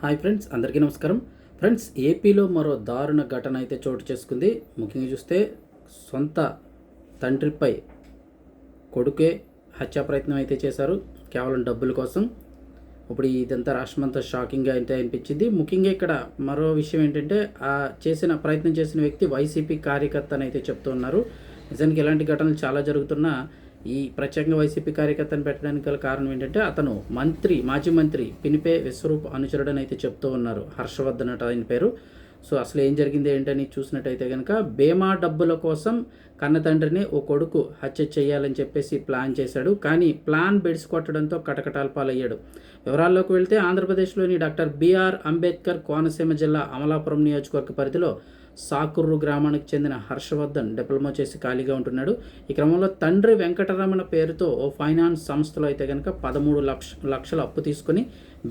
Hi friends అందరికీ నమస్కారం. Friends ఏపీలో మరో దారుణ ఘటన అయితే చోటు చేసుకుంది. ముఖ్యంగా చూస్తే సొంత తండ్రిపై కొడుకే హత్యా ప్రయత్నం అయితే చేశారు. కేవలం డబ్బుల కోసం. ఇప్పుడు ఇదంతా రాష్ట్రమంతా షాకింగ్గా అయితే అనిపించింది. ముఖ్యంగా ఇక్కడ మరో విషయం ఏంటంటే ఆ చేసిన ప్రయత్నం చేసిన వ్యక్తి వైసీపీ కార్యకర్త అని అయితే చెప్తూ ఉన్నారు. నిజానికి ఇలాంటి ఘటనలు చాలా జరుగుతున్నా ఈ ప్రత్యేకంగా వైసీపీ కార్యకర్తను పెట్టడానికి గల కారణం ఏంటంటే అతను మంత్రి మాజీ మంత్రి పినిపే విశ్వరూప్ అనుచరుడని అయితే చెప్తూ ఉన్నారు. హర్షవర్ధన్ ఆయన పేరు. సో అసలు ఏం జరిగింది ఏంటని చూసినట్టయితే కనుక బీమా డబ్బుల కోసం కన్న తండ్రిని ఓ కొడుకు హత్య చేయాలని చెప్పేసి ప్లాన్ చేశాడు. కానీ ప్లాన్ బెడిసి కొట్టడంతో కటకటాల పాలయ్యాడు. వివరాల్లోకి వెళ్తే ఆంధ్రప్రదేశ్లోని డాక్టర్ బిఆర్ అంబేద్కర్ కోనసీమ జిల్లా అమలాపురం నియోజకవర్గ పరిధిలో సాకుర్రు గ్రామానికి చెందిన హర్షవర్ధన్ డిప్లొమా చేసి ఖాళీగా ఉంటున్నాడు. ఈ క్రమంలో తండ్రి వెంకటరమణ పేరుతో ఓ ఫైనాన్స్ సంస్థలో అయితే కనుక పదమూడు లక్ష లక్షల అప్పు తీసుకుని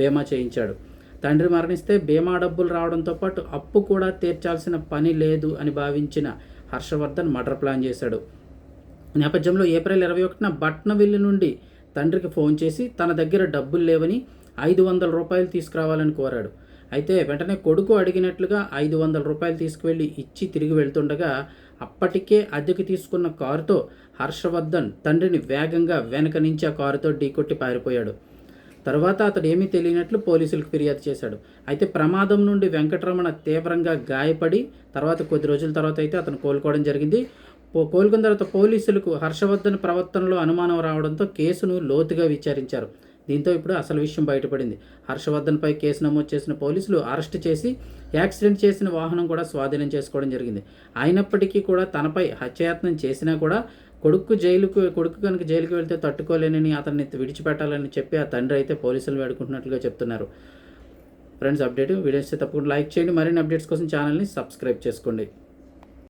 బీమా చేయించాడు. తండ్రి మరణిస్తే బీమా డబ్బులు రావడంతో పాటు అప్పు కూడా తీర్చాల్సిన పని లేదు అని భావించిన హర్షవర్ధన్ మర్డర్ ప్లాన్ చేశాడు. నేపథ్యంలో ఏప్రిల్ ఇరవై ఒకటిన బట్నవిల్లి నుండి తండ్రికి ఫోన్ చేసి తన దగ్గర డబ్బులు లేవని ఐదు వందల రూపాయలు తీసుకురావాలని కోరాడు. అయితే వెంటనే కొడుకు అడిగినట్లుగా ఐదు వందల రూపాయలు తీసుకువెళ్ళి ఇచ్చి తిరిగి వెళ్తుండగా అప్పటికే అద్దెకు తీసుకున్న కారుతో హర్షవర్ధన్ తండ్రిని వేగంగా వెనక నుంచి ఆ కారుతో ఢీకొట్టి పారిపోయాడు. తర్వాత అతడు ఏమీ తెలియనట్లు పోలీసులకు ఫిర్యాదు చేశాడు. అయితే ప్రమాదం నుండి వెంకటరమణ తీవ్రంగా గాయపడి తర్వాత కొద్ది రోజుల తర్వాత అయితే అతను కోలుకోవడం జరిగింది. కోలుకున్న తర్వాత పోలీసులకు హర్షవర్ధన్ ప్రవర్తనలో అనుమానం రావడంతో కేసును లోతుగా విచారించారు. దీంతో ఇప్పుడు అసలు విషయం బయటపడింది. హర్షవర్ధన్పై కేసు నమోదు చేసిన పోలీసులు అరెస్ట్ చేసి యాక్సిడెంట్ చేసిన వాహనం కూడా స్వాధీనం చేసుకోవడం జరిగింది. అయినప్పటికీ కూడా తనపై హత్యాయత్నం చేసినా కూడా కొడుకు జైలుకు కొడుకు కనుక జైలుకు వెళ్తే తట్టుకోలేనని అతన్ని విడిచిపెట్టాలని చెప్పి ఆ తండ్రి అయితే పోలీసులు వేడుకుంటున్నట్లుగా చెప్తున్నారు. ఫ్రెండ్స్ అప్డేట్ వీడియోస్ తప్పకుండా లైక్ చేయండి. మరిన్ని అప్డేట్స్ కోసం ఛానల్ని సబ్స్క్రైబ్ చేసుకోండి.